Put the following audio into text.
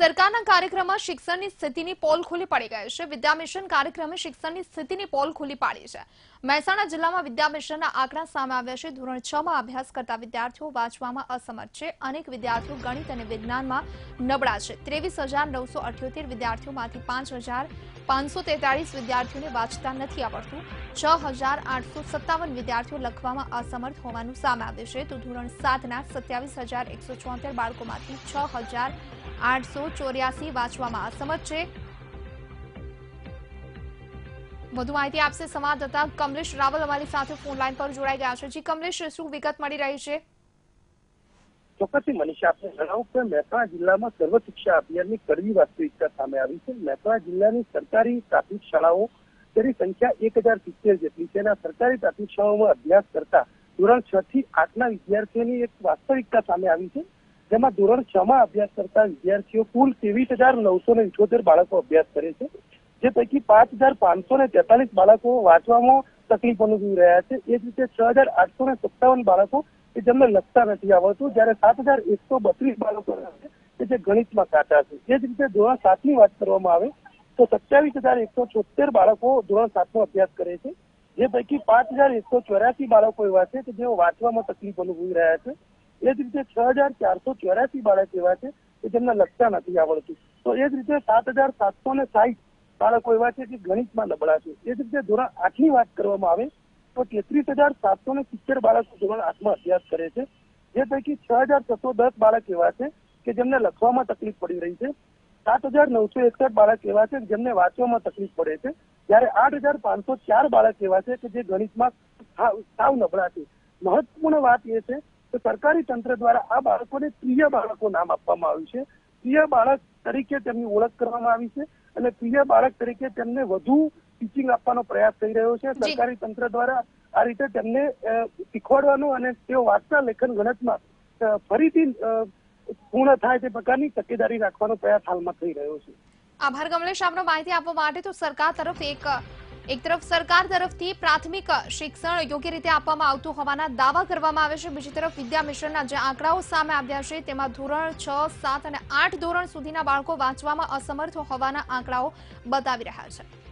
સરકારના કાર્યક્રમમાં શિક્ષણની સ્થિતિની પોલ ખુલ્લી પડી ગઈ છે. વિદ્યા મિશન કાર્યક્રમે શિક્ષણની સ્થિતિની પોલ ખુલ્લી પાડી છે. મહેસાણા જિલ્લામાં વિદ્યા મિશનના આંકડા સામે આવ્યા છે. ધોરણ છ માં અભ્યાસ કરતા વિદ્યાર્થીઓ વાંચવામાં અસમર્થ છે. અનેક વિદ્યાર્થીઓ ગણિત અને વિજ્ઞાનમાં નબળા છે. ત્રેવીસ વિદ્યાર્થીઓમાંથી પાંચ વિદ્યાર્થીઓને વાંચતા નથી આવડતું. છ વિદ્યાર્થીઓ લખવામાં અસમર્થ હોવાનું સામે આવ્યું છે. તો ધોરણ સાતના સત્યાવીસ બાળકોમાંથી છ આઠસો ચોર્યાસી વાંચવામાં અસમર્થ છે. વધુ માહિતી આપશે સંવાદદાતા કમલેશ રાવલ અમારી સાથે ફોન લાઈન પર જોડાઈ ગયા છે. જી કમલેશ, શું વિગત મળી રહી છે? ચોક્કસથી મનીષા, આપને જણાવું કે મહેસાણા જિલ્લામાં સર્વ શિક્ષા અભિયાનની કડવી વાસ્તવિકતા સામે આવી છે. મહેસાણા જિલ્લાની સરકારી પ્રાથમિક શાળાઓ તેની સંખ્યા એક હજાર સિત્તેર જેટલી છે અને સરકારી પ્રાથમિક શાળાઓમાં અભ્યાસ કરતા ધોરણ છ થી આઠના વિદ્યાર્થીઓની એક વાસ્તવિકતા સામે આવી છે. જેમાં ધોરણ છ માં અભ્યાસ કરતા વિદ્યાર્થીઓ કુલ ત્રેવીસ હજાર નવસો ને ઇઠોતેર બાળકો અભ્યાસ કરે છે. જે પૈકી પાંચ હજાર પાંચસો ને તેતાલીસ બાળકો વાંચવામાં તકલીફ અનુભવી રહ્યા છે. એ જ રીતે છ હજાર આઠસો ને સત્તાવન બાળકો કે જેમને લખતા નથી આવડતું, જ્યારે સાત હજાર એકસો બત્રીસ બાળકો છે કે જે ગણિતમાં કાચા છે. એ જ રીતે ધોરણ સાતની વાત કરવામાં આવે તો સત્યાવીસ હજાર એકસો છોતેર બાળકો ધોરણ સાતનો અભ્યાસ કરે છે. જે પૈકી પાંચ હજાર એકસો ચોર્યાસી બાળકો એવા છે કે જેઓ વાંચવામાં તકલીફ અનુભવી રહ્યા છે. એ જ રીતે છ હજાર ચારસો ચોરાસી બાળક એવા છે કે જેમને લખતા નથી આવડતું. તો એ જ રીતે સાત હજાર સાતસો ને સાહીઠ બાળકો એવા છે કે ગણિતમાં નબળા છે. એ જ રીતે ધોરણ આઠની વાત કરવામાં આવે તો તેત્રીસ હજાર સાતસો ને સિત્તેર બાળકો ધોરણ આઠમાં અભ્યાસ કરે છે. જે પૈકી છ હજાર છસો દસ બાળક એવા છે કે જેમને લખવામાં તકલીફ પડી રહી છે. સાત હજાર નવસો એકસઠ બાળક એવા છે જેમને વાંચવામાં તકલીફ પડે છે. જ્યારે આઠ હજાર પાંચસો ચાર બાળક એવા છે કે જે ગણિતમાં સાવ નબળા છે. મહત્વપૂર્ણ વાત એ છે કે સરકારી તંત્ર દ્વારા આ બાળકોને પ્રિય બાળકો નામ આપવામાં આવ્યું છે. પ્રિય બાળક તરીકે તેમની ઓળખ કરવામાં આવી છે અને પ્રિય બાળક તરીકે તેમને વધુ ટીચિંગ આપવાનો પ્રયાસ થઈ રહ્યો છે. સરકારી તંત્ર દ્વારા આ રીતે તેમને શીખવાડવાનું અને તેઓ વાંચતા લેખન ગણતમાં ફરીથી પૂર્ણ થાય તે પ્રકારની તકેદારી રાખવાનો પ્રયાસ હાલમાં થઈ રહ્યો છે. આભાર કમલેશ આપનો માહિતી આપવા માટે તો સરકાર તરફ એક એક તરફ સરકાર તરફથી પ્રાથમિક શિક્ષણ યોગ્ય રીતે આપવામાં આવતું હોવાના દાવા કરવામાં આવે છે. બીજી તરફ વિદ્યા મિશનના જે આંકડાઓ સામે આવ્યા છે, તેમાં ધોરણ છ, સાત અને આઠ ધોરણ સુધીના બાળકો વાંચવામાં અસમર્થ હોવાના આંકડાઓ બતાવી રહ્યા છે.